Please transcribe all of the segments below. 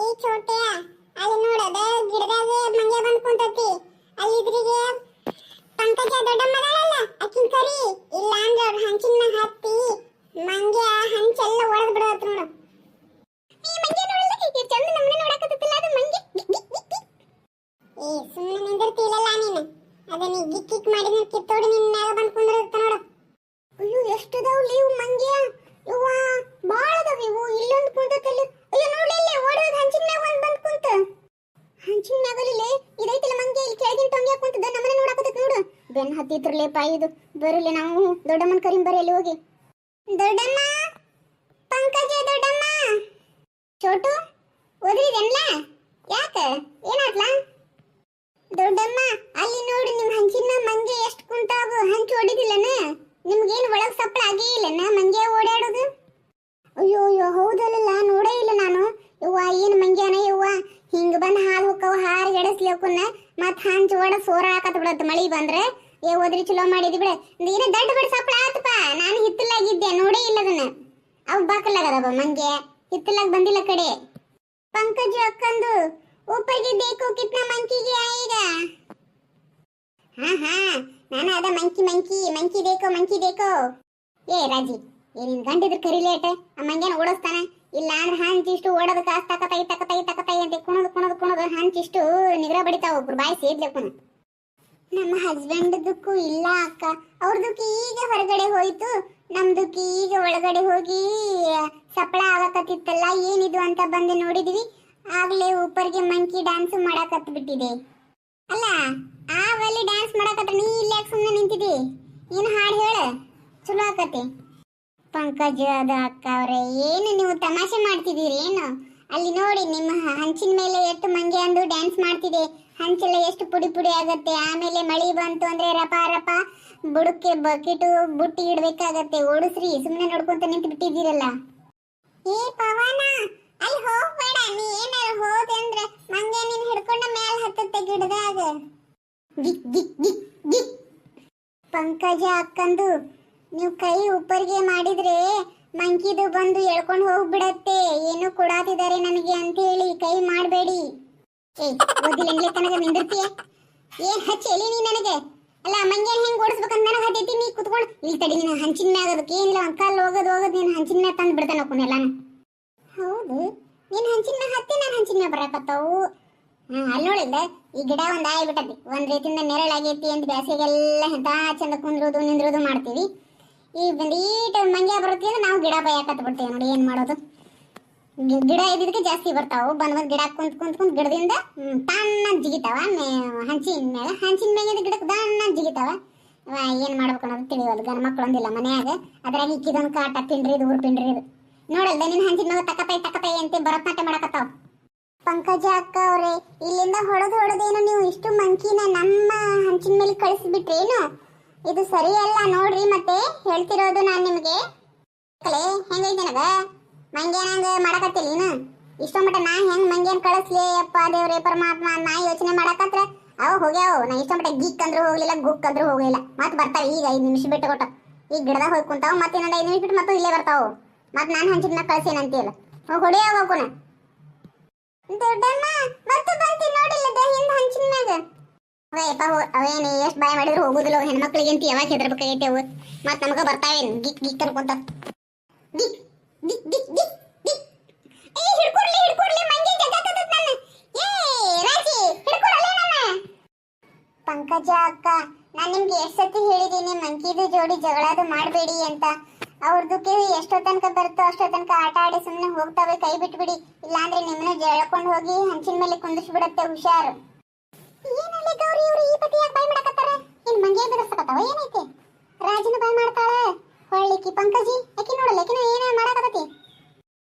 ಈ ಚೋಟೆಯ ಅಲ್ಲಿ ನೋಡದ ಗಿಡದಾಗ ಮಂಗೆ ಬಂದ್ ಕುಂತತಿ. ಅಲ್ಲಿ ಇದ್ರಿಗೆ ಪಂಕಜ ದೊಡ್ಡ ಮಗಳಲ್ಲ ಅಕ್ಕಿನ ಕರಿ. ಇಲ್ಲ ಅಂದ್ರೆ ಅವ್ರ ಹಂಚಿನ ಮ್ಯಾಗ್ ಹತ್ತಿ ಮಂಗೆ ಹಂಚೆಲ್ಲ ಒಡೆದ್ ಬಿಡತ್ ನೋಡು. ಈ ಮಂಗೆ ನೋಡಲ್ಲ ಚಂದ ನಮ್ಮನೆ ನೋಡಕತ್ತಿಲ್ಲ ಅದು. ಏ ಸುಮ್ಮನೆ ನಿಂದಿರ್ತಿಲ್ಲಲ್ಲ ನೀನು? ಅದನ್ನ ಗಿಕ್ ಮಾಡಿ ಕಿತ್ತೋಡಿ ನಿನ್ನ ಮ್ಯಾಗ ಬಂದ್ ಕುಂದಿರುತ್ತೆ ನೋಡು. ಅಯ್ಯೋ ಎಷ್ಟದಾವ್ ಲೀವ್ ಮಂಗ್ಯ? ಇವ ಬಾಳ ಅದಾವ ಇವು. ಇಲ್ಲೊಂದು ಕುಂತಲ್ಲಿ ಅಯ್ಯೋ ನೋಡ್ಲಿಲ್ಲ ಓಡೋದ್ ಹಂಚಿನ ಮ್ಯಾಗ ಒಂದ್ ಬಂದ್ ಕುಂತ. ಹಂಚಿನ ಮ್ಯಾಗಲಿಲ್ಲ ಇದೈತಿಲ್ಲ ಮಂಗೆ, ಇಲ್ಲಿ ಕೆಳಗಿನ ಟೊಂಗ್ಯ ಕುಂತದ, ನಮ್ಮನೆ ನೋಡಕತ್ತೈತಿ ನೋಡು. ಬೆನ್ ಹತ್ತಿತ್ರಲೆ ಪಾಯಿದು ಬರಲಿ ನಾವು ದೊಡ್ಡಮ್ಮನ ಕರಿಂ ಬರೀ ಅಲ್ಲಿ ಹೋಗಿ. ದೊಡ್ಡಮ್ಮ, ಪಂಕಜ ದೊಡ್ಡಮ್ಮ. ಚೋಟು ಓದ್ರಿದೆನ್ಲ ಯಾಕ? ಏನಾತ್ಲಾ ದೊಡ್ಡಮ್ಮ, ಅಲ್ಲಿ ನೋಡಿ ನಿಮ್ ಹಂಚಿನ ಮಂಗೆ ಎಷ್ಟು ಕುಂತಾವು ಹಂಚು ಹೊಡಿದಿಲ್ಲನ? ನಿಮ್ಗೇನು ಒಳಗ್ ಸಪ್ಪಳ ಆಗೇ ಇಲ್ಲನ ಮಂಗೆ ಓಡಾಡೋದು? ಅಯ್ಯೋ ಅಯ್ಯೋ ಹೌದಲ್ಲ ನೋಡೇ ಇಲ್ಲ ನಾನು. ಯವ್ವ ಏನ್ ಮಂಗ್ಯಾನ ಯವ್ವ ಹಿಂಗ್ ಬಂದ್ ಹಾಲು ಹೋಕ್ಕವ ಹಾರಿ ಎಡಸ್ಲಿಕ್ಕನ್ನ ಮತ್ ಹಂಚು ಓಡ ಸೋರ ಹಾಕತ್ ಬಿಡತ್ ಮಳಿ ಬಂದ್ರೆ ಏ ಓದ್ರಿ ಚಲೋ ಮಾಡಿದಿ ಬಿಡ ಏನ ದಡ್ಡ ಬಿಡ ಸಪ್ಪಳ ಆತಪ್ಪ ನಾನು ಹಿತ್ತಲಾಗಿದ್ದೆ ನೋಡೇ ಇಲ್ಲ ಅದನ್ನ ಅವ್ ಬಾಕಲಾಗದವ ಮಂಗೆ ಹಿತ್ತಲಾಗ ಬಂದಿಲ್ಲ ಕಡೆ ಪಂಕಜ ಅಕ್ಕಂದು ऊपर देखो कितना मंकी गया आएगा हाँ हाँ ನಾನು ಅದ ಮಂಕಿ ಮಂಕಿ ಮಂಕಿ ದೇಕೋ ಮಂಕಿ ದೇಕೋ ಏ ರಾಜಿ ಏ ನಿನ್ ಗಂಡಿದ್ರ ಕರಿಲೇಟ ಆ ಮಂಗ್ಯಾನ ಓಡಿಸ್ತಾನ ಇಲ್ಲ ಅಂದ್ರೆ ಹಂಚಿಷ್ಟು ಓಡೋದು ಕಾಸ್ ತಕತೈ ತಕತೈ ತಕತೈ ಅಂತ ಕುಣದು ಕುಣದು ಕುಣದು ಹಂಚಿಷ್ಟು ನಿಗ್ರ ಬಡಿತಾವ ಒಬ್ರು ಬಾಯಿ ಕುಣ ನಮ್ಮ ಹಸ್ಬೆಂಡ್ದಕ್ಕೂ ಇಲ್ಲ ಅಕ್ಕ. ಅವ್ರದಕ್ಕೆ ಈಗ ಹೊರಗಡೆ ಹೋಯ್ತು. ನಮ್ದಕ್ಕೆ ಈಗ ಒಳಗಡೆ ಹೋಗಿ ಸಪ್ಪಳ ಆಗಕತ್ತಿತ್ತಲ್ಲ, ಏನಿದು ಅಂತ ಬಂದು ನೋಡಿದ್ವಿ. ಆಗ್ಲೇ ಉಪ್ಪರಿಗೆ ಮಂಕಿ ಡ್ಯಾನ್ಸ್ ಮಾಡಕತ್ ಬಿಟ್ಟಿದೆ. ಅಲ್ಲ, ಆ ಡ್ಯಾನ್ಸ್ ಮಾಡಕತ್ರ ನೀ ಇಲ್ಲಿ ಸುಮ್ಮನೆ ನಿಂತಿದ್ದಿ? ಏನು ಹಾಡು ಹೇಳ. ಚಲೋ ಆಕತಿ ಪಂಕಜ ಅದು ಅಕ್ಕ ಅವ್ರೆ ಏನು ನೀವು ತಮಾಷೆ ಮಾಡ್ತಿದ್ದೀರಿ, ಏನು? ಅಲ್ಲಿ ನೋಡಿ, ನಿಮ್ಮ ಹಂಚಿನ ಮೇಲೆ ಎಷ್ಟು ಮಂಗೆ ಅಂದು ಡ್ಯಾನ್ಸ್ ಮಾಡ್ತಿದೆ. ಹಂಚೆಲ್ಲ ಎಷ್ಟು ಪುಡಿ ಪುಡಿ ಆಗುತ್ತೆ. ಆಮೇಲೆ ಮಳಿ ಬಂತು ಅಂದ್ರೆ ರಪ ರಪ ಬುಡಕ್ಕೆ ಬಕೆಟು ಬುಟ್ಟಿ ಇಡಬೇಕಾಗತ್ತೆ. ಓಡಿಸ್ರಿ ಸುಮ್ಮನೆ ನೋಡ್ಕೊಂತ ನಿಂತು ಬಿಟ್ಟಿದ್ದೀರಲ್ಲ. ಏ ಪವನ, ಅಲ್ಲಿ ಹೋಗ್ಬೇಡ. ನೀ ಏನಾರ ಹೋದೆ ಅಂದ್ರೆ ಮಂಗೆ ನೀನ್ ಹಿಡ್ಕೊಂಡ ಮೇಲೆ ಹತ್ತತ್ತೆ ಗಿಡದಾಗ. ಪಂಕಜ ಅಕ್ಕಂದು ನೀವು ಕೈ ಉಪ್ಪರಿಗೆ ಮಾಡಿದ್ರೆ ಮಂಕಿದು ಬಂದು ಎಳ್ಕೊಂಡು ಹೋಗ್ಬಿಡತ್ತೆ. ಏನು ಕೊಡಾತಿದ್ದಾರೆ ನನಗೆ ಅಂತ ಹೇಳಿ ಕೈ ಮಾಡಬೇಡಿ. ಏ ಓದಿಲ್ಲ ತನಕ ನಿಂದಿರ್ತೀಯ? ಏನ್ ಹಚ್ಚಿ ಎಲ್ಲಿ ನೀ ನನಗೆ? ಅಲ್ಲ ಮಂಗೇನ್ ಹೆಂಗ್ ಓಡಿಸ್ಬೇಕಂತ ನನಗೆ ಹತ್ತೈತಿ ನೀ ಕುತ್ಕೊಂಡು ಇಲ್ಲಿ ತಡಿ, ನೀನು ಹಂಚಿನ ಮ್ಯಾಗ ಅದಕ್ಕೆ ಏನಿಲ್ಲ, ಒಂದ್ ಕಾಲ್ ಹೋಗೋದು ಹೋಗೋದು ನೀನು ಹಂಚಿನ ಮ್ಯಾಗ ತಂದು ಬಿಡ್ತಾನೆ ಹಾಕೊಂಡೆಲ್ಲಾನು ಹೌದು, ನೀನು ಹಂಚಿನ ಮ್ಯಾಗ ಹತ್ತಿ, ನಾನು ಹಂಚಿನ ಮ್ಯಾಗ ಬರಕತ್ತಾವು. ಹ್ಮ್ ಅಲ್ಲಿ ನೋಡಿಲ್ಲ ಈ ಗಿಡ ಒಂದು ಆಯ್ ಬಿಟ್ಟತಿ ಒಂದ್ ರೀತಿಯಿಂದ ನೆರಳಾಗೈತಿ ಅಂತ ಬ್ಯಾಸಿಗೆಲ್ಲ ಎಂತ ಚಂದ ಕುಂದ್ರೋದು, ನಿಂದ್ರೋದು ಮಾಡ್ತೀವಿ. ಈ ಬಂದೀಟ ಮಂಗ್ಯ ಬರುತ್ತೆ ಅಂದ್ರೆ ನಾವು ಗಿಡ ಬೈಯಾಕತ್ ಬಿಡ್ತೀವಿ ನೋಡಿ ಏನ್ ಮಾಡೋದು. ಗಿಡ ಇದ್ದಿದ್ದಕ್ಕೆ ಜಾಸ್ತಿ ಬರ್ತಾವು. ಬಂದ್ ಬಂದ್ ಗಿಡ ಕುಂತ್ ಕುಂತ್ ಕುಂತ್ ಗಿಡದಿಂದ ತಣ್ಣ ಜಿಗಿತಾವ. ಹಂಚಿನ ಮೇಲೆ ಹಂಚಿನ ಮ್ಯಾಗಿಂದ ಗಿಡಕ್ಕೆ ದಣ್ಣ ಜಿಗಿತಾವ. ಏನು ಮಾಡ್ಬೇಕು ಅನ್ನೋದು ತಿಳಿಯೋದು ಗಂಡ ಮಕ್ಳು ಒಂದಿಲ್ಲ ಮನ್ಯಾಗ. ಅದ್ರಾಗ ಇಕ್ಕಿದೊಂದು ಕಾಟ, ಪಿಂಡ್ರಿ ಇದು, ಊರು ಪಿಂಡ್ರಿ ಇದು. ನೋಡಲ್ದ ನಿನ್ ಹಂಚಿನ ಮೇಲೆ ತಕತೈ ತಕತೈ ಅಂತ ಭರತನಾಟ್ಯ ಮಾಡಕತ್ತಾವ. ಪಂಕಜ ಅಕ್ಕ ಅವರೇ ಇಲ್ಲಿಂದ ಹೊಡೆದು ಹೊಡೆದೇನು ನೀವು ಇಷ್ಟು ಮಂಕಿನ ನಮ್ಮ ಹಂಚಿನ ಮೇಲೆ ಕಳಿಸ್ಬಿಟ್ರೇನು? ಇದು ಸರಿ ಅಲ್ಲ ನೋಡ್ರಿ ಮತ್ತೆ ಹೇಳ್ತಿರೋದು ನಾನು ನಿಮಗೆ. ಕಲೆ, ಹೆಂಗೈತೆ ಮಂಗೇನಂಗ ಮಾಡಕತ್ತಿಲ್ಲ ನೀನು? ಮಟ್ಟ ನಾ ಹೆಂಗ್ ಮಂಗೇನ್ ಕಳಿಸ್ಲಿ ಅಪ್ಪ ದೇವ್ರೇ, ಪರಮಾತ್ಮ ನಾ ಯೋಚನೆ ಮಾಡಕತ್ರ, ಅವ ಹೋಗ್ಯಾವ. ನಾ ಇಷ್ಟೋ ಮಟ್ಟ ಗಿಕ್ ಅಂದ್ರೂ ಹೋಗ್ಲಿಲ್ಲ, ಗುಕ್ ಅಂದ್ರೂ ಹೋಗ್ಲಿಲ್ಲ. ಮತ್ ಬರ್ತಾವ ಈಗ ಐದ್ ನಿಮಿಷ ಬಿಟ್ಟು ಕೊಟ್ಟ. ಈಗ ಗಿಡದಾಗ ಹೋಗಿ ಕುಂತಾವ ಮತ್ತೆ ಇನ್ನೊಂದು ಐದು ನಿಮಿಷ ಬಿಟ್ಟು ಮತ್ತೆ ಇಲ್ಲೇ ಬರ್ತಾವ. ಮತ್ ನಾನು ಹಂಚಿನ ಮ್ಯಾಗ ಕಳ್ಸೇನಂತೀಯಲ್ಲ ಹೋಗಿ ಹೊಡಿಯಾವ ದೊಡ್ಡಮ್ಮ, ಮತ್ತೆ ಬಂತಿ ನೋಡಿಲ್ಲ ಹಿಂದ ಹಂಚಿನ ಮ್ಯಾಗ. ಅವೇಪ್ಪ ಅವೇನು ಎಷ್ಟು ಬಾಯ್ ಮಾಡಿದ್ರು ಹೋಗುದಿಲ್ಲ ಹೆಣ್ಮಕ್ಳಿಗೆ ಅಂತ ಯಾವಾಗ ಹೆದರ್ಬೇಕಾಗೈತೆ ಅವು? ನಮಗ ಬರ್ತಾವೇನು ಗಿಕ್ ಗಿಕ್ ಅನ್ಕೊಂತ ಏ ಏ ಪಂಕಜ ಅಕ್ಕ, ನಾನು ನಿಮ್ಗೆ ಎಷ್ಟು ಸತಿ ಹೇಳಿದೀನಿ, ಮಂಕಿದು ಜೋಡಿ ಜಗಳದು ಮಾಡಬೇಡಿ ಅಂತ. ಅವ್ರದಕ್ಕೆ ಎಷ್ಟೋ ತನಕ ಬರುತ್ತೋ ಅಷ್ಟೋ ತನಕ ಆಟ ಆಡಿ ಸುಮ್ಮನೆ ಹೋಗ್ತಾವೆ, ಕೈ ಬಿಟ್ಬಿಡಿ. ಇಲ್ಲಾಂದ್ರೆ ನಿಮ್ಮನ್ನ ಜಳ್ಕೊಂಡು ಹೋಗಿ ಹಂಚಿನ ಮೇಲೆ ಕುಂದಿಸ್ಬಿಡತ್ತೆ ಹುಷಾರು. ಏನಲ್ಲಿ ಗೌರಿ ಇವ್ರು ಈ ಪತಿ ಯಾಕೆ ಬಾಯ್ ಮಾಡಕತ್ತಾರೆ. ಇನ್ ಮಂಗೆ ಬೆದರ್ಸಕತ್ತಾವ ಏನೈತಿ? ರಾಜನ ಬಾಯ್ ಮಾಡ್ತಾಳೆ. ಹೊಳ್ಳಿಕ್ಕಿ ಪಂಕಜಿ. ಯಾಕೆ ನೋಡಲ್ಲ, ಯಾಕಿನ ಏನ ಮಾಡಕತ್ತತಿ?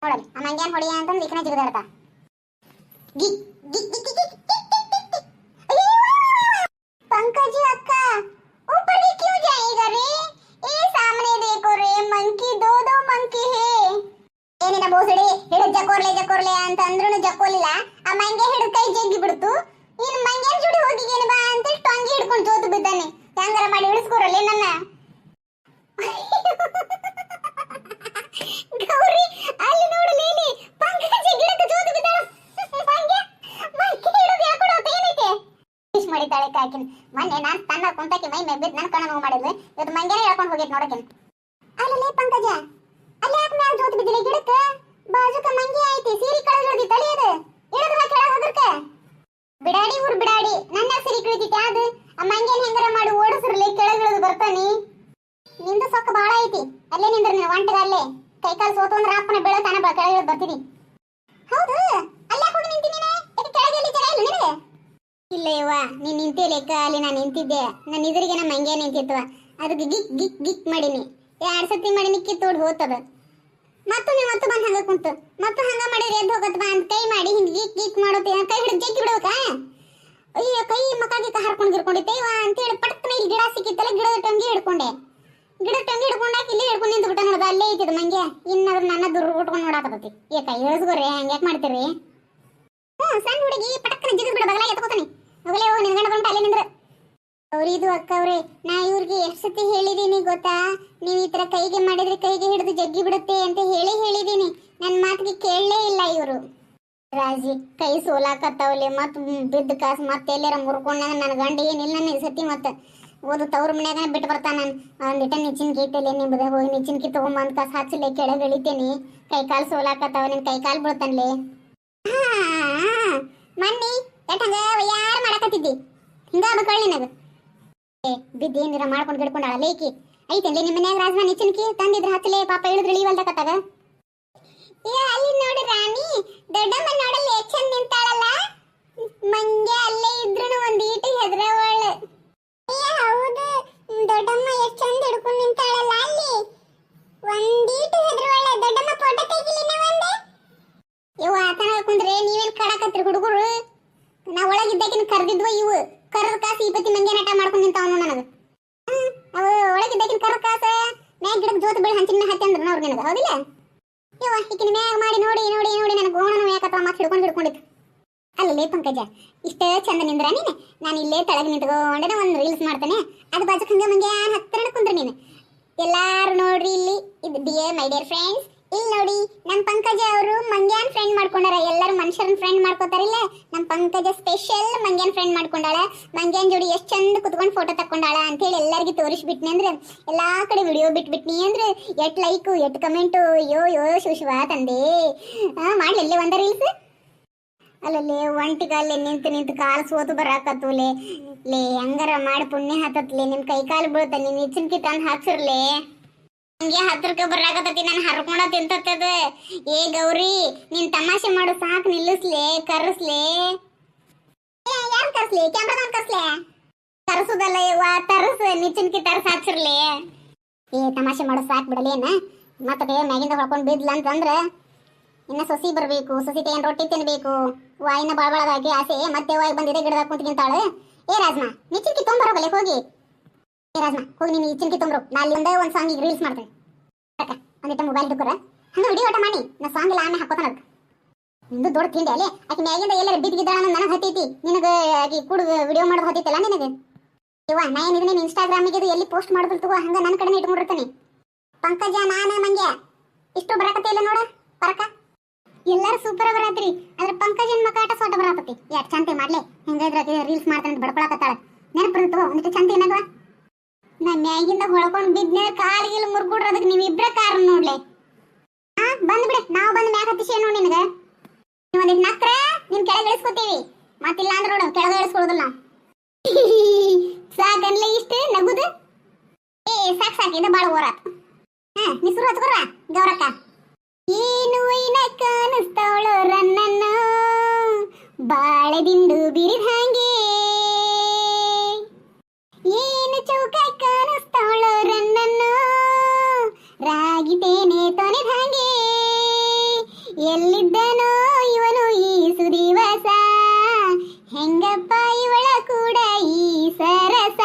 ನೋಡಲ್ಲ ಆ ಮಂಗ್ಯಾನ್ ಹೊಡಿಯ ಅಂತಂದ್ರೆ ಈಕಿನ ಜಿಗದಾಡ್ತಾ. ಗಿ ಗಿ ಗಿ ಗಿಕ್ ಕಾಕಿನ ಮೊನ್ನೆ ನಾನ್ ತನ್ನ ಕುಂತಕ್ಕೆ ಮೈ ಮೇಲೆ ಬಿದ್ದು ನನ್ನ ಕಣ್ಣ ನೋವು ಮಾಡಿದ್ವಿ. ಇವತ್ತು ಮಂಗೇನೆ ಹೇಳ್ಕೊಂಡು ಹೋಗಿದ್ ನೋಡಕಿನ್ ಅಲ್ಲೇ ಪಂಕಜ, ಅಲ್ಲಿ ಯಾಕೆ ಮ್ಯಾಲ ಜೋತ್ ಬಿದ್ದಿಲ್ಲ ಗಿಡಕ್ಕ? ಬಾಜುಕ ಮಂಗಿ ಐತಿ, ಸೀರಿ ಕಳೆದ ಹಿಡ್ದಿ ತಳಿ ಅದು. ಇಳಿದ್ರ ಕೆಳಗ ಹೋದ್ರಕ ಬಿಡಾಡಿ ಊರ್ ಬಿಡಾಡಿ, ನನ್ನ ಸಿರಿ ಕಳಿತೈತಿ ಅದು? ಆ ಮಂಗ್ಯನ್ ಹೆಂಗಾರ ಮಾಡಿ ಓಡಿಸ್ರಲಿ ಕೆಳಗಿಳಿದು ಬರ್ತಾನಿ. ನಿಂದು ಸೊಕ್ಕ ಬಾಳ ಐತಿ. ಅಲ್ಲೇ ನಿಂದ್ರ ನೀನು ಒಂಟಗ ಅಲ್ಲೇ. ಕೈ ಕಾಲು ಸೋತು ಅಂದ್ರೆ ಅಪ್ಪನ ಬೀಳತಾನ ಬಾ ಕೆಳಗಿಳಿದು ಬರ್ತೀನಿ. ಹೌದು, ಅಲ್ಲೇ ಹೋಗಿ ನಿಂತೀನಿ ಯಾಕೆ ಕೆಳಗೆ ಇಲ್ಲಿ ಜಾಗ ಇಲ್ಲ ನಿನಗೆ? ಇಲ್ಲ ನೀ ನೀನ್ ಲೆಕ್ಕ ಅಲ್ಲಿ ನಾನು ನಿಂತಿದ್ದೆ. ನನ್ನ ಎದುರಿಗೆ ನಮ್ಮ ಹಂಗೆ ಅದಕ್ಕೆ ಗಿಕ್ ಗಿಕ್ ಗಿಕ್ ಮಾಡೀನಿ. ಎರಡು ಸತಿ ಮಾಡೀನಿ ಕಿತ್ತೋಡ್ ಹೋತದ. ಮತ್ತು ನೀವು ಮತ್ತು ಬಂದು ಹಂಗ ಕುಂತು. ಮತ್ತು ಹಂಗ ಮಾಡಿದ್ರೆ ಎದ್ದು ಹೋಗತ್ ಅಂತ ಕೈ ಮಾಡಿ, ಹಿಂಗೆ ಗಿಕ್ ಗಿಕ್ ಮಾಡೋತಿ ಕೈ ಹಿಡಿದು ಜಗ್ಗಿ ಬಿಡ್ಬೇಕಾ? ಅಯ್ಯೋ, ಕೈ ಮಕಾಗಿ ಹರ್ಕೊಂಡು ಗಿರ್ಕೊಂಡಿದ್ದೆ. ಇವ ಅಂತೇಳಿ ಪಟ್ಟನೆ ಇಲ್ಲಿ ಗಿಡ ಸಿಕ್ಕಿತ್ತಲ್ಲ, ಗಿಡದ ಟೊಂಗಿ ಹಿಡ್ಕೊಂಡೆ. ಗಿಡದ ಟೊಂಗಿ ಹಿಡ್ಕೊಂಡಾಕ ಇಲ್ಲಿ ಹಿಡ್ಕೊಂಡು ನಿಂತು ಬಿಟ್ಟ ನೋಡ್ದ ಅಲ್ಲೇ ಐತಿದ್ ಮಂಗೆ ಇನ್ನಾದ್ರೂ ನನ್ನ ದುರ್ಗ ಉಟ್ಕೊಂಡು ನೋಡಾಕತ್ತತಿ. ಏ, ಕೈ ಇಳಿಸ್ಕೋರಿ ಹಂಗ್ಯಾಕ್ ಮಾಡ್ತೀರಿ ಹ್ಞೂ ಸಣ್ಣ ಹುಡುಗಿ ಪಟಕ್ಕನ ಜಿಗಿದ್ ಬಿಡ, ಬಗಲಾಗಿ ಎತ್ಕೋತಾನೆ. ಹೋಗಲೇ, ಓ ನಿನ್ಗಂಡ ಬಂಟ ಅಲ್ಲೇ ನಿಂದ್ರ. ಅವ್ರಿದು ಅಕ್ಕ ಅವ್ರೆ, ನಾ ಇವ್ರಿಗೆ ಎಷ್ಟು ಸತಿ ಹೇಳಿದೀನಿ ಗೊತ್ತಾ? ನೀವು ಈ ಕೈಗೆ ಮಾಡಿದ್ರೆ ಕೈಗೆ ಹಿಡಿದು ಜಗ್ಗಿ ಬಿಡುತ್ತೆ ಅಂತ ಹೇಳಿ ಹೇಳಿದೀನಿ. ನನ್ನ ಮಾತಿಗೆ ಕೇಳಲೇ ಇಲ್ಲ ಇವರು. ರಾಜಿ, ಕೈ ಸೋಲಾಕತ್ತಾವಲೆ ಮತ್ ಬಿದ್ದ ಕಾಸು ಮತ್ತೆ ಎಲ್ಲಾರ ಮುರ್ಕೊಂಡಾಗ ನನ್ನ ಗಂಡ ಏನಿಲ್ಲ ನನ್ನ ಸತಿ ಮತ್ತೆ. ಓದು, ತವ್ರ ಮನ್ಯಾಗ ಬಿಟ್ಟು ಬರ್ತಾನ ನಾನು. ಒಂದಿಟ ನಿಚ್ಚಿನ್ಕಿ ಐತಲ್ಲಿ ನಿಂಬದ ಹೋಗಿ ನಿಚ್ಚಿನ್ಕಿ ತಗೊಂಬಂದ್ ಕಾಸು ಹಚ್ಚಲೆ ಕೆಳಗೆ ಇಳಿತೇನಿ ಕೈ ಕಾಲು ಸೋಲಾಕತ್ತಾವ, ನಿನ್ ಕೈ ಕಾಲು ಬೀಳ್ತಾನ್ಲೆ. ಮನ್ನಿ. ಯಾಕಂಗ ಯಾರು ಮಾಡಕತ್ತಿದ್ದಿ? ಹಿಂಗ ಬಕಳ್ಳಿ ನನಗ. ಏ, ಬಿದ್ದು ಏನಿರ ಮಾಡ್ಕೊಂಡು ಗಿಡ್ಕೊಂಡಾಳ ಲೇಕಿ ಐತೇನ್ಲಿ ನಿಮ್ಮ ಮನ್ಯಾಗ ರಾಜಧಾನಿ ಚಿನ್ಕಿ? ತಂದಿದ್ರ ಹತ್ತಲೇ ಪಾಪ ಇಳಿದ್ರು ಇಳಿವಲ್ದ ಕತ್ತಾಗ? ಏ, ಅಲ್ಲಿ ನೋಡಿ ರಾಣಿ, ದೊಡ್ಡಮ್ಮ ನೋಡಲ್ಲಿ ಎಷ್ಟ್ ಚಂದ ನಿಂತಾಳಲ್ಲ? ಮಂಗೆ ಅಲ್ಲೇ ಇದ್ರು ಒಂದ್ ಈಟು ಹೆದ್ರವಳ ಹೌದು. ದೊಡ್ಡಮ್ಮ ಎಷ್ಟ್ ಚಂದ ಹಿಡ್ಕೊಂಡು ನಿಂತಾಳಲ್ಲ ಅಲ್ಲಿ? ಒಂದೀಟು ಹೆದ್ರವಳ ದೊಡ್ಡಮ್ಮ ಫೋಟೋ ತೆಗಿಲಿನ ಒಂದೇ? ಇವ ಆತನ ಕುಂದ್ರೆ ನೀವೇನ್ ಕಡಕತ್ರಿ ಹುಡುಗರು? ನಾ ಒಳಗಿದ್ದಾಕಿನ ಕರೆದಿದ್ವ ಇವು. ಕರದ ಕಾಸು ಈ ಪತಿ ನಟ ಮಾಡ್ಕೊಂಡು ನಿಂತಾವನು ನನಗ. ಅವು ಒಳಗಿದ್ದಾಕಿನ ಕರದ ಕಾಸ ಮ್ಯಾಗ ಗಿಡಕ್ಕೆ ಜೋತು ಬೀಳ್ ಹಂಚಿನ ಹತ್ತಿ ಅಂದ್ರೆ ಅವ್ರು ನಿನಗೆ, ಹೌದಿಲ್ಲ? ಇವ ಈಕಿನ ಮ್ಯಾಗ ಮಾಡಿ ನೋಡಿ ನೋಡಿ ನೋಡಿ ನನಗೆ ಗೋಣನು ಯಾಕತ್ತ ಮತ್ತೆ ಹಿಡ್ಕೊಂಡು ಹಿಡ್ಕೊಂಡಿತ್ತು ಅಲ್ಲೇ ಪಂಕಜ, ಇಷ್ಟ ಚಂದ ನಿಂದ್ರ ನೀನು? ನಾನು ಇಲ್ಲೇ ತಳಗೆ ನಿಂತ್ಕೊಂಡೆ ಒಂದು ರೀಲ್ಸ್ ಮಾಡ್ತಾನೆ. ಅದು ಬಾಜು ಹಂಗೆ ಮಂಗೆ ಹತ್ತಿರ ಕುಂದ್ರ ನೀನು. ಎಲ್ಲಾರು ನೋಡ್ರಿ ಇಲ್ಲಿ, ಇದು ಡಿಯರ್ ಮೈ ಡಿಯರ್ ಫ್ರೆಂಡ್ಸ್ ಇಲ್ಲಿ ನೋಡಿ ನಮ್ಮ ಪಂಕಜ ಅವರು ಮಂಗ್ಯಾನ್ ಫ್ರೆಂಡ್ ಮಾಡ್ಕೊಂಡಾರ. ಎಲ್ಲರೂ ಮನುಷ್ಯರನ್ನ ಫ್ರೆಂಡ್ ಮಾಡ್ಕೋತಾರಿಲ್ಲ ನಮ್ಮ ಪಂಕಜ ಸ್ಪೆಷಲ್ ಮಂಗ್ಯಾನ್ ಫ್ರೆಂಡ್ ಮಾಡ್ಕೊಂಡಾಳ. ಮಂಗ್ಯಾನ್ ಜೋಡಿ ಎಷ್ಟು ಚಂದ ಕುತ್ಕೊಂಡು ಫೋಟೋ ತಕ್ಕೊಂಡಾಳ ಅಂತೇಳಿ ಎಲ್ಲರಿಗೂ ತೋರಿಸ್ಬಿಟ್ನಿ ಅಂದ್ರೆ ಎಲ್ಲಾ ಕಡೆ ವಿಡಿಯೋ ಬಿಟ್ಬಿಟ್ನಿ ಅಂದ್ರೆ ಎಟ್ ಲೈಕು ಎಟ್ ಕಮೆಂಟು ಅಯ್ಯೋ ಯೋ ಶುಶ್ವ ತಂದೆ. ಆ, ಮಾಡ್ಲಿಲ್ಲ ಒಂದ ರೀಲ್ಸ್ ಅಲ್ಲಲ್ಲಿ ಒಂಟಿಗಲ್ಲಿ ನಿಂತು ನಿಂತು ಕಾಲು ಸೋತು ಬರಾಕತ್ತೂಲೆ ಲೇ. ಹಂಗಾರ ಮಾಡಿ ಪುಣ್ಯ ಹತ್ತತ್ಲೆ ನಿಮ್ಮ ಕೈ ಕಾಲು ಬೀಳ್ತ ನಿನ್ ಇಚ್ಚಿನ್ಕಿ ತಂದು ಹಚ್ಚರ್ಲೆ ಹಂಗೆ ಹತ್ರಕ್ಕೆ ಬರಾಕತ್ತೈತಿ, ನಾನು ಹರ್ಕೊಂಡ ತಿಂತದ ಏ ಗೌರಿ, ನೀನ್ ತಮಾಷೆ ಮಾಡು, ಸಾಕು ನಿಲ್ಲಿಸ್ಲೆ, ಕರ್ಸ್ಲೆ. ಯಾರು ಕರ್ಸ್ಲಿ? ಕ್ಯಾಮ್ರಾಮನ್ ಕರ್ಸ್ಲೆ? ಕರ್ಸುದಲ್ಲ ಇವ ತರ್ಸ್, ನಿಚ್ಚಿನ್ಕಿ ತರ್ಸ್ ಹಚ್ಚರ್ಲೆ ಏ, ತಮಾಷೆ ಮಾಡು, ಸಾಕು ಬಿಡಲೇನ ಮತ್ತೆ ಮ್ಯಾಗಿಂದ ಹೊಳ್ಕೊಂಡು ಬಿದ್ಲ ಅಂತಂದ್ರ ಇನ್ನ ಸೊಸಿ ಬರಬೇಕು, ಸೊಸಿ ತೇನ್ ರೊಟ್ಟಿ ತಿನ್ಬೇಕು. ವಾಯಿನ ಆಗಿ ಆಸೆ, ಮತ್ತೆ ವಾಯಿ ಬಂದಿದೆ ಗಿಡದಾಗ ಕುಂತ್ಕಿಂತಾಳೆ. ಏ, ರಾಜ್ಮಾ, ನಿಚ್ಚಿನ್ಕಿ ತೊಂಬರೋಗಲೆ, ಹೋಗಿ. ಏ ರಾಜ್ಮಾ ಹೋಗಿ ನೀನು ಚಿಲ್ಕಿ ತೊಂಬ್ರು. ನಾ ಒಂದೇ ಒಂದು ಸಾಂಗ್ ರೀಲ್ಸ್ ಮಾಡ್ತೇನೆ. ಒಂದಿಟ್ಟ ಮೊಬೈಲ್ ದುಕ್ಕರ ಹಂಗ ವಿಡಿಯೋ ಓಟ ಮಾಡಿ. ನಾ ಸಾಂಗ್ ಎಲ್ಲ ಆಮೇಲೆ ಹಾಕೋತಾನ ನಿಂದು ದೊಡ್ಡ ತಿಂಡಿ ಅಲ್ಲೇ? ಆಕೆ ಮ್ಯಾಗಿಂದ ಎಲ್ಲರ ಬಿದ್ದಿದ್ದಾಳ ನನಗೆ ಹತ್ತೈತಿ ನಿನಗೆ ಆಗಿ ಕೂಡ ವಿಡಿಯೋ ಮಾಡೋದು ಹತ್ತೈತಲ್ಲ ನಿನಗೆ? ಇವ ನಾ ಏನಿದೆ ನೀನು ಇನ್ಸ್ಟಾಗ್ರಾಮಿಗೆ ಎಲ್ಲಿ ಪೋಸ್ಟ್ ಮಾಡಿದ್ರು ತಗೋ. ಹಂಗ ನನ್ನ ಕಡೆ ಇಟ್ಕೊಂಡಿರ್ತೇನೆ. ಪಂಕಜ, ನಾನು, ಮಂಗ್ಯ. ಇಷ್ಟು ಬರಕತ್ತೆ ಇಲ್ಲ ನೋಡ? ಪರಕ? ಎಲ್ಲರೂ ಸೂಪರ್ ಬರತ್ರಿ ಅದ್ರ ಪಂಕಜನ್ ಮಕಾಟ ಸೋಟ ಬರತತಿ ಯಾಕೆ, ಚಂತೆ ಮಾಡ್ಲೆ? ಹೆಂಗಾದ್ರೆ ರೀಲ್ಸ್ ಮಾಡ್ತಾನೆ ಬಡ್ಕೊಳಕತ್ತಾಳ. ನೆನಪಿರುತ್ತೋ ಒಂದಿಟ್ಟು ಚಂತೆ ಏನಾಗವ? ನಾ ಮ್ಯಾಗಿಂದ ಹೊಳ್ಕೊಂಡ್ ಬಿದ್ನೆ ಕಾಲಿಗಿಲ್ ಮುರ್ಗುಡ್ರ ಅದಕ್ಕೆ ನೀವ್ ಇಬ್ರ ಕಾರಣ ನೋಡ್ಲೆ. ಹಾ ಬಂದ್ಬಿಡ ನಾವು ಬಂದ್ ಮ್ಯಾಗ ಹತ್ತಿಸಿ ನೋಡಿ ನೀ ನೀವ್ ಒಂದಿಟ್ ನಕ್ರ, ನಿನ್ ಕೆಳಗೆ ಇಳಿಸ್ಕೊತೀವಿ. ಮತ್ತಿಲ್ಲ ಅಂದ್ರೆ ನೋಡು, ಕೆಳಗೆ ಇಳಿಸ್ಕೊಳ್ಳೋದಿಲ್ಲ ಸಾಕನ್ಲೆ ಇಷ್ಟ, ನಗುದು? ಏ, ಸಾಕ್ ಸಾಕ್. ಇದು ಬಾಳ ಓರಾತ್. ಹಾ, ನೀ ಶುರು ಹಚ್ಕೊರ ಗೌರಕ್ಕ. ಹೆಂಗಪ್ಪ ಇವಳ ಕೂಡ ಈ ಸರಸ?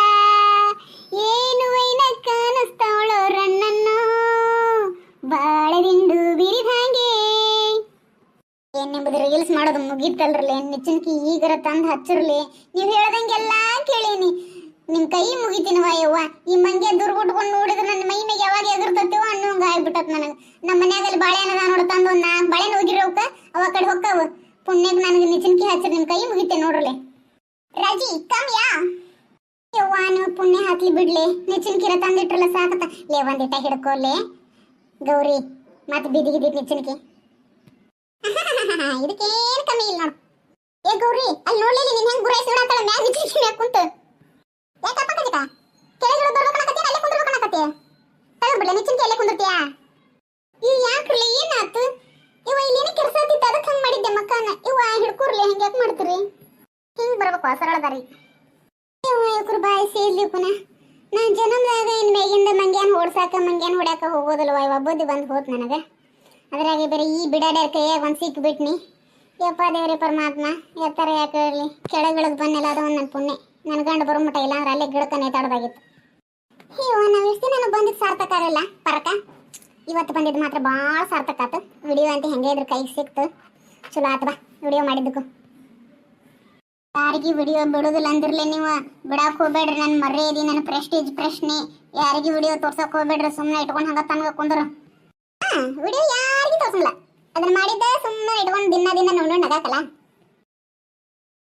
ಏನು ವೈನ ಕಾಣಿಸ್ತಾವಳು ರನ್ನನ್ನ? ಬಾಳದಿಂಡು ಬಿರಿದಾಂಗೆ ಏನೆಂಬುದು ರೀಲ್ಸ್ ಮಾಡೋದು ಮುಗೀತಲ್ರಲ್ಲೇ, ನೆಚ್ಚಿನಕಿ ಈಗರ ತಂದು ಹಚ್ಚಿರ್ಲಿ. ನೀವು ಹೇಳ್ದಂಗೆಲ್ಲ ಕೇಳೀನಿ. ನಿಮ್ಮ ಕೈ ಮುಗಿತೀನವ ಯವ್ವ ಈ ಮಂಗೆ ದುರ್ಗುಟ್ಕೊಂಡು ನೋಡಿದ್ರೆ ನನ್ನ ಮೈ ಯಾವಾಗ ಎಗರ್ತತ್ತೀವ ಅನ್ನೋಂಗ ಆಗ್ಬಿಟ್ಟತ್ ನನಗೆ. ನಮ್ಮ ಮನ್ಯಾಗ ಬಾಳೆ ಬಾಳೆಹಣ್ಣದ ನೋಡ ತಂದು ಒಂದು ನಾಲ್ಕು ಬಾಳೆಹಣ್ಣು ಹೋಗಿರೋಕ ಅವ ಕಡೆ ಹೊಕ್ಕವ. ಪುಣ್ಯಕ್ಕೆ ನನಗೆ ನಿಜನ್ಕಿ ಹಚ್ಚಿರ್ ನಿಮ್ ಕೈ ಮುಗಿತೆ ನೋಡ್ರಲಿ. ರಾಜಿ ಕಮ್ಯಾ ಯವ್ವಾನು ಪುಣ್ಯ ಹಾಕ್ಲಿ ಬಿಡ್ಲಿ. ನೆಚ್ಚಿನ ಕಿರ ತಂದಿಟ್ರಲ್ಲ ಸಾಕತ್ತ ಲೇ, ಒಂದಿಟ ಹಿಡ್ಕೋಲೆ. ಗೌರಿ, ಮತ್ತೆ ಬಿದಿ ಗಿದಿ ನೆಚ್ಚಿನಕಿ ಇದಕ್ಕೇನು ಕಮ್ಮಿ ಇಲ್ಲ ನೋಡು. ಏ, ಗೌರಿ, ಅಲ್ಲಿ ನೋಡ್ಲಿಲ್ಲ ನಿನ್ ಹೆಂಗ್ ಗುರಾಯಿಸಿ ಬಿಡತ್ತಾಳ ಮ್ಯಾಗ ನೆಚ್ಚಿನ ಕುಂತು. ಯಾಕಪ್ಪ ಕಜಿಕ? ಕೆಳಗಿಳ ಬರ್ಬೇಕನ್ನಕತ್ತಿ ಅಲ್ಲೇ ಕುಂದ್ರಬೇಕನ್ನಕತ್ತಿ ತಗದ್ ಬಿಡ್ಲೆ ನೆಚ್ಚಿನ ಅಲ್ಲೇ ಕುಂದಿರ್ತೀಯಾ? ಈ ಯಾಕ್ರಲಿ ಏನಾತು? ಇವ ಇಲ್ಲೇನ ಕೆಲಸ ಆತಿತ್ತು ಅದಕ್ಕೆ ಹಂಗ್ ಮಾಡಿದ್ದೆ ಮಕ್ಕನ ಇವ ಹಿಡ್ಕೂರ್ಲಿ ಹಂಗೆ ಯಾಕೆ ಮಾಡ್ತೀರಿ? ಹಿಂಗ್ ಬರ್ಬೇಕು ಸರಳ ದಾರಿ. ಇವ ಇವ್ರ ಬಾಯಿ ಪುನಃ. ನಾನ್ ಜನ್ಮದಾಗ ಇನ್ ಮೇಗಿಂದ ಮಂಗ್ಯಾನ್ ಓಡ್ಸಾಕ, ಮಂಗ್ಯಾನ್ ಹೊಡ್ಯಾಕ ಹೋಗೋದಿಲ್ವ? ಇವ ಬುದ್ಧಿ ಬಂದು ಹೋತ್ ನನಗೆ. ಅದ್ರಾಗೆ ಬೇರೆ ಈ ಬಿಡಾಡ್ಯಾರ ಕೈಯಾಗ ಒಂದ್ ಸಿಕ್ ಬಿಟ್ನಿ. ಯಪ್ಪ ದೇವ್ರಿ ಪರಮಾತ್ಮ, ಎತ್ತರ ಯಾಕೆ ಇರಲಿ ಕೆಳಗಿಳಗ್ ಬಂದೆಲ್ಲ ಅದು ಒಂದು ನನ್ನ ಪುಣ್ಯ. ನನ್ನ ಗಂಡ ಬರೋ ಮಟ ಇಲ್ಲ ಅಂದ್ರೆ ಅಲ್ಲೇ ಗಿಡಕ್ಕ ನೇತಾಡ್ದಾಗಿತ್ತು. ಇವ ನಾವು ಎಷ್ಟು ದಿನ ಬಂದಿದ್ದು ಸಾರ್ಥಕ ಆಗಲ್ಲ, ಪರಕ? ಇವತ್ತು ಬಂದಿದ್ದು ಮಾತ್ರ ಭಾಳ ಸಾರ್ಥಕ ಆತು. ವಿಡಿಯೋ ಅಂತ ಹೆಂಗೆ ಇದ್ರ ಕೈಗೆ ಸಿಕ್ತು. ಚಲೋ ಆತು ಬಾ, ವಿಡಿಯೋ ಮಾಡಿದ್ದಕ್ಕೂ. ಯಾರಿಗೆ ವಿಡಿಯೋ ಬಿಡೋದಿಲ್ಲ ಅಂದಿರಲಿ ನೀವು. ಬಿಡಕ್ಕೆ ಹೋಗ್ಬೇಡ್ರಿ ನನ್ನ ಮರ್ಯಾದೆ ನನ್ನ ಪ್ರೆಸ್ಟೀಜ್ ಪ್ರಶ್ನೆ. ಯಾರಿಗೆ ವಿಡಿಯೋ ತೋರ್ಸಕ್ ಹೋಗ್ಬೇಡ್ರಿ ಸುಮ್ಮನೆ ಇಟ್ಕೊಂಡು ಹಂಗ ತನಗ ಕುಂದ್ರು. ವಿಡಿಯೋ ಯಾರಿಗೂ ತೋರ್ಸಲ್ಲ ಅದನ್ನ ಮಾಡಿದ್ದೆ ಸುಮ್ಮನೆ ಇಟ್ಕೊಂಡು ದಿನ ದಿನ ನೋಡಿ ನಗಾಕಲ್ಲ.